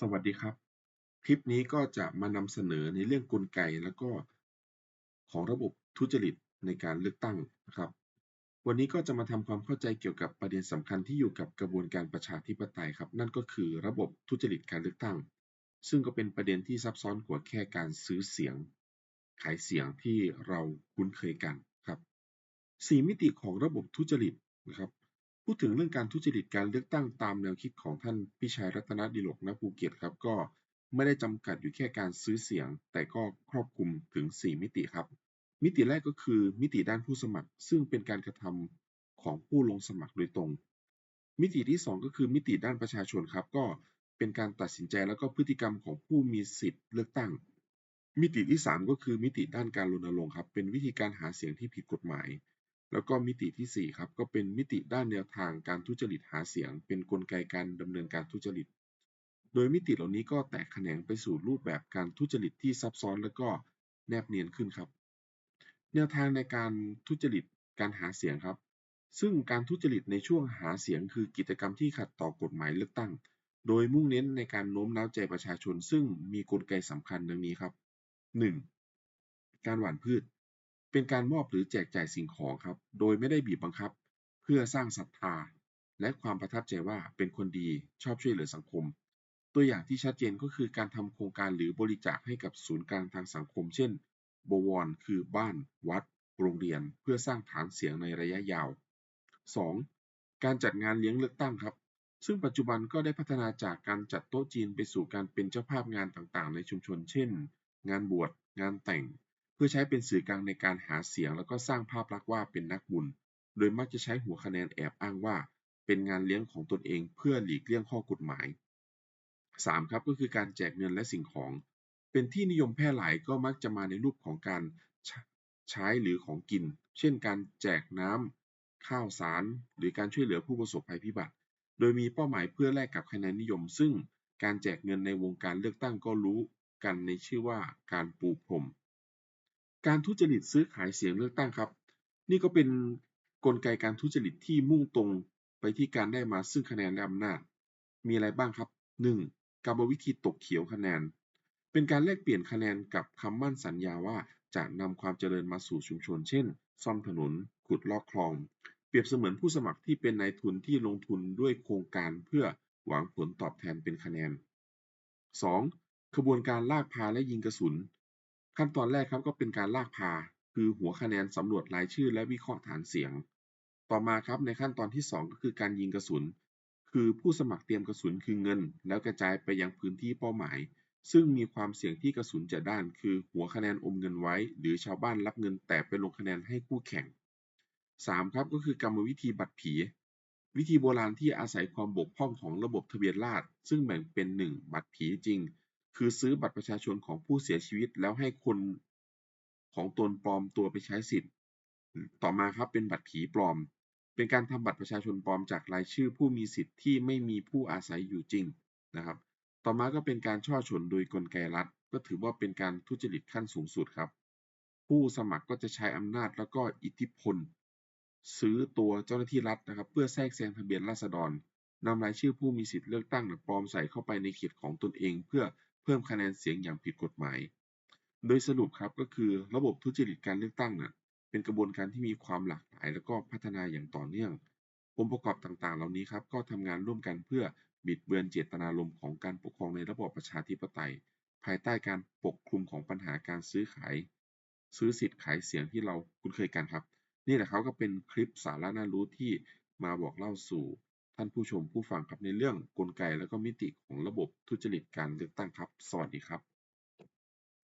สวัสดีครับ คลิปนี้ก็จะมานำเสนอในเรื่องกลไกแล้วก็ของระบบทุจริตในการเลือกตั้งนะครับ วันนี้ก็จะมาทำความเข้าใจเกี่ยวกับประเด็นสำคัญที่อยู่กับกระบวนการประชาธิปไตยครับ นั่นก็คือระบบทุจริตการเลือกตั้ง ซึ่งก็เป็นประเด็นที่ซับซ้อนกว่าแค่การซื้อเสียง ขายเสียงที่เราคุ้นเคยกันครับสี่มิติของระบบทุจริตนะครับ พูดถึงเรื่องการทุจริตการเลือกตั้งตามแนวคิดของท่านพิชัยรัตนดิลกณภูเก็ตครับ ก็ไม่ได้จำกัดอยู่แค่การซื้อเสียง แต่ก็ครอบคลุมถึง 4 มิติครับ มิติแรกก็คือมิติด้านผู้สมัคร ซึ่งเป็นการกระทำของผู้ลงสมัครโดยตรง มิติที่ 2 ก็คือมิติด้านประชาชนครับ ก็เป็นการตัดสินใจแล้วก็พฤติกรรมของผู้มีสิทธิ์เลือกตั้ง มิติที่ 3 ก็คือมิติด้านการรณรงค์ครับ เป็นวิธีการหาเสียงที่ผิดกฎหมาย แล้วก็มิติที่ 4 ครับ ก็เป็นมิติด้านแนวทางการทุจริตหาเสียง เป็นนกลไกการดำเนินการทุจริต โดยมิติเหล่านี้ก็แตกแขนงไปสู่รูปแบบการทุจริตที่ซับซ้อนและก็แนบเนียนขึ้นครับ แนวทางในการทุจริตการหาเสียงครับ ซึ่งการทุจริตในช่วงหาเสียง คือกิจกรรมที่ขัดต่อกฎหมายเลือกตั้ง โดยมุ่งเน้นในการโน้มน้าวใจประชาชน ซึ่งมีกลไกสำคัญดังนี้ครับ 1. การหว่านพืช เป็นการมอบหรือแจกจ่ายสิ่งของครับ โดยไม่ได้บีบบังคับ เพื่อสร้างศรัทธา และความประทับใจว่าเป็นคนดีชอบช่วยเหลือสังคม ตัวอย่างที่ชัดเจนก็คือการทำโครงการหรือบริจาคให้กับศูนย์กลางทางสังคม เช่นบวรคือบ้าน วัด โรงเรียน เพื่อสร้างฐานเสียงในระยะยาว 2. การจัดงานเลี้ยงเลือกตั้งครับ ซึ่งปัจจุบันก็ได้พัฒนาจากการจัดโต๊ะจีนไปสู่การเป็นเจ้าภาพงานต่างๆ ในชุมชน เช่น งานบวช งานแต่ง เพื่อใช้เป็นสื่อกลางในการหาเสียง แล้วก็สร้างภาพลักษณ์ว่าเป็นนักบุญ โดยมักจะใช้หัวคะแนนแอบอ้างว่า เป็นงานเลี้ยงของตนเองเพื่อหลีกเลี่ยงข้อกฎหมาย 3. ครับก็คือการแจกเงินและสิ่งของ เป็นที่นิยมแพร่หลายก็มักจะมาในรูปของการใช้หรือของกิน เช่น การแจกน้ำข้าวสาร หรือการช่วยเหลือผู้ประสบภัยพิบัติ โดยมีเป้าหมายเพื่อแลกกับคะแนนนิยม ซึ่งการแจกเงินในวงการเลือกตั้งก็รู้กันในชื่อว่าการปูพรม การทุจริตซื้อขายเสียงเลือกตั้งครับ นี่ก็เป็นนกลไกการทุจริตที่มุ่งตรงไปที่การได้มาซึ่งคะแนนและอำนาจ มีอะไรบ้างครับ 1. กรรมวิธีตกเขียวคะแนน เป็นการแลกเปลี่ยนคะแนนกับคำมั่นสัญญาว่าจะนำความเจริญมาสู่ชุมชน เช่น ซ่อมถนน ขุดลอกคลอง เปรียบเสมือนผู้สมัครที่เป็นนายทุนที่ลงทุนด้วยโครงการเพื่อหวังผลตอบแทนเป็นคะแนน 2. ขบวนการลากพาและยิงกระสุน ขั้นตอนแรกครับก็เป็นการลากพา คือหัวคะแนนสำรวจรายชื่อและวิเคราะห์ฐานเสียง ต่อมาครับในขั้นตอนที่ 2 ก็คือการยิงกระสุน คือผู้สมัครเตรียมกระสุนคือเงิน แล้วกระจายไปยังพื้นที่เป้าหมาย ซึ่งมีความเสี่ยงที่กระสุนจะด้าน คือหัวคะแนนอมเงินไว้ หรือชาวบ้านรับเงินแต่ไปลงคะแนนให้คู่แข่ง 3. ครับก็คือกรรมวิธีบัตรผี วิธีโบราณที่อาศัยความบกพร่องของระบบทะเบียนราษฎรซึ่งแบ่งเป็น 1. บัตรผีจริง คือซื้อบัตรประชาชนของผู้เสียชีวิต แล้วให้คนของตนปลอมตัวไปใช้สิทธิ์ ต่อมาครับเป็นบัตรผีปลอม เป็นการทำบัตรประชาชนปลอมจากรายชื่อผู้มีสิทธิ์ที่ไม่มีผู้อาศัยอยู่จริงนะครับ ต่อมาก็เป็นการช่อฉนโดยกลไกรัฐ ก็ถือว่าเป็นการทุจริตขั้นสูงสุดครับ ผู้สมัครก็จะใช้อำนาจแล้วก็อิทธิพล ซื้อตัวเจ้าหน้าที่รัฐนะครับ เพื่อแทรกแซงทะเบียนราษฎรนำรายชื่อผู้มีสิทธิ์เลือกตั้งปลอมใส่เข้าไปในเขตของตนเอง เพื่อ เพิ่มคะแนนเสียงอย่างผิดกฎหมาย โดยสรุปครับก็คือระบบทุจริตการเลือกตั้งน่ะเป็นกระบวนการที่มีความหลากหลาย แล้วก็พัฒนาอย่างต่อเนื่อง องค์ประกอบต่างๆ เหล่านี้ครับก็ทำงานร่วมกันเพื่อบิดเบือนเจตนารมณ์ของการปกครองในระบอบประชาธิปไตย ภายใต้การปกคลุมของปัญหาการซื้อขาย ซื้อสิทธิ์ขายเสียงที่เราคุ้นเคยกันครับ นี่แหละครับก็เป็นคลิปสาระน่ารู้ที่มาบอกเล่าสู่ ท่านผู้ชมผู้ฟังครับในเรื่องกลไกและก็มิติของระบบทุจริตการเลือกตั้งครับ สวัสดีครับ